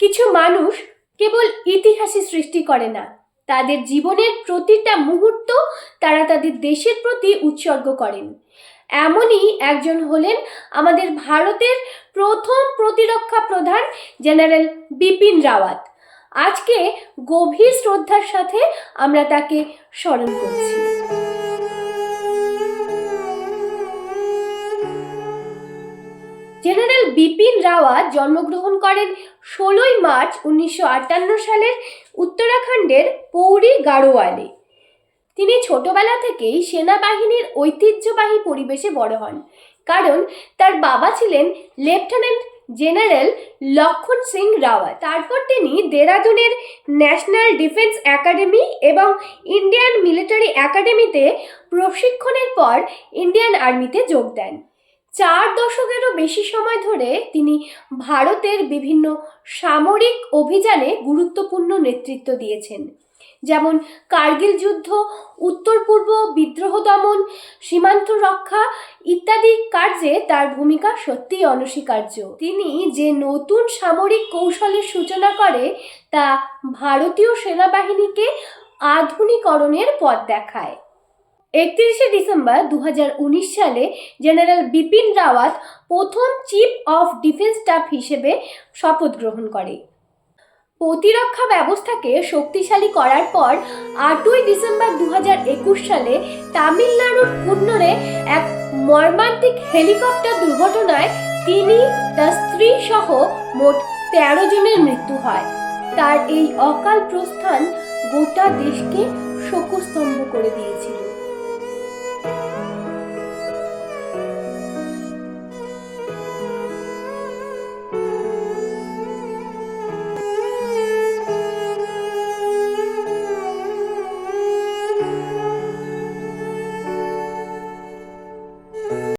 কিছু মানুষ কেবল ইতিহাসই সৃষ্টি করে না, তাদের জীবনের প্রতিটা মুহূর্ত তারা তাদের দেশের প্রতি উৎসর্গ করেন। এমনই একজন হলেন আমাদের ভারতের প্রথম প্রতিরক্ষা প্রধান জেনারেল বিপিন রাওয়াত। আজকে গভীর শ্রদ্ধার সাথে আমরা তাকে স্মরণ করছি। জেনারেল বিপিন রাওয়াত জন্মগ্রহণ করেন ষোলোই মার্চ উনিশশো আটান্ন সালের উত্তরাখণ্ডের পৌরি গাড়োয়ালে। তিনি ছোটবেলা থেকেই সেনাবাহিনীর ঐতিহ্যবাহী পরিবেশে বড় হন, কারণ তার বাবা ছিলেন লেফটেন্যান্ট জেনারেল লক্ষণ সিং রাওয়াত। তারপর তিনি দেরাদুনের ন্যাশনাল ডিফেন্স একাডেমি এবং ইন্ডিয়ান মিলিটারি একাডেমিতে প্রশিক্ষণের পর ইন্ডিয়ান আর্মিতে যোগ দেন। চার দশকেরও বেশি সময় ধরে তিনি ভারতের বিভিন্ন সামরিক অভিযানে গুরুত্বপূর্ণ নেতৃত্ব দিয়েছেন। যেমন কার্গিল যুদ্ধ, উত্তর পূর্ব বিদ্রোহ দমন, সীমান্ত রক্ষা ইত্যাদি কার্যে তার ভূমিকা সত্যিই অনস্বীকার্য। তিনি যে নতুন সামরিক কৌশলের সূচনা করে, তা ভারতীয় সেনাবাহিনীকে আধুনিকরণের পথ দেখায়। একত্রিশে ডিসেম্বর দু হাজার উনিশ সালে জেনারেল বিপিন রাওয়াত প্রথম চিফ অফ ডিফেন্স স্টাফ হিসেবে শপথ গ্রহণ করে। প্রতিরক্ষা ব্যবস্থাকে শক্তিশালী করার পর আটই ডিসেম্বর দু হাজার একুশ সালে তামিলনাড়ুর কুন্নরে এক মর্মান্তিক হেলিকপ্টার দুর্ঘটনায় তিনি তার স্ত্রী সহ মোট তেরো জনের মৃত্যু হয়। তার এই অকাল প্রস্থান গোটা দেশকে শোকস্তম্ভ করে দিয়েছিল।